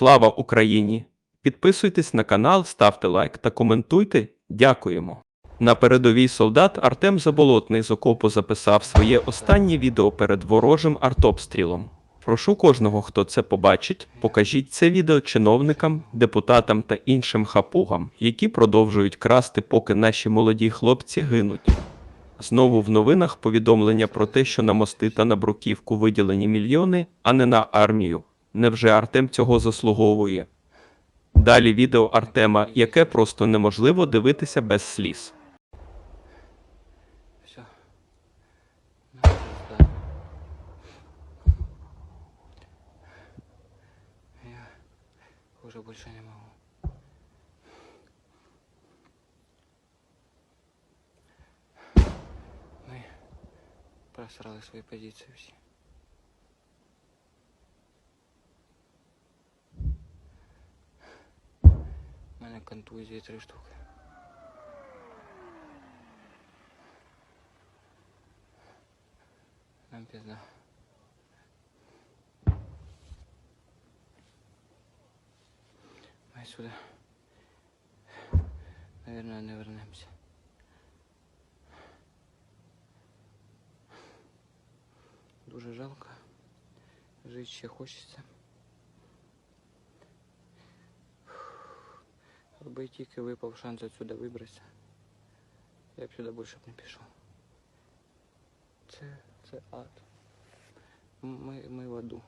Слава Україні! Підписуйтесь на канал, ставте лайк та коментуйте. Дякуємо. На передовій солдат Артем Заболотний з окопу записав своє останнє відео перед ворожим артобстрілом. Прошу кожного, хто це побачить, покажіть це відео чиновникам, депутатам та іншим хапугам, які продовжують красти, поки наші молоді хлопці гинуть. Знову в новинах повідомлення про те, що на мости та на бруківку виділені мільйони, а не на армію. Невже Артем цього заслуговує? Далі відео Артема, яке просто неможливо дивитися без сліз. Все. Ну. Я уже больше не могу. Мы просрали свои позиции все. Мене контузії три штуки. Нам пизда. Мы сюда, наверное, не вернемся. Дуже жалко. Жить ще хочеться. Якби тільки випав шанс отсюда вибратися, я б сюди більше б не пішов. Це, це ад. Ми, ми в аду.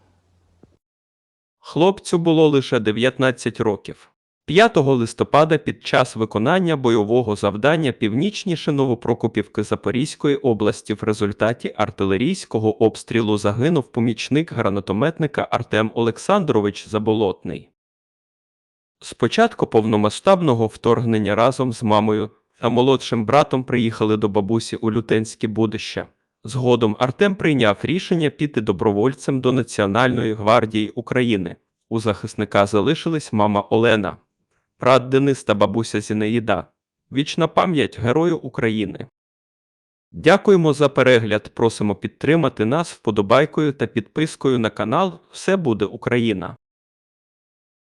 Хлопцю було лише 19 років. 5 листопада під час виконання бойового завдання північніше Новопрокопівки Запорізької області в результаті артилерійського обстрілу загинув помічник гранатометника Артем Олександрович Заболотний. З початку повномасштабного вторгнення разом з мамою та молодшим братом приїхали до бабусі у Лютенське будище. Згодом Артем прийняв рішення піти добровольцем до Національної гвардії України. У захисника залишились мама Олена, брат Денис та бабуся Зінаїда. Вічна пам'ять Герою України. Дякуємо за перегляд. Просимо підтримати нас вподобайкою та підпискою на канал Все буде Україна.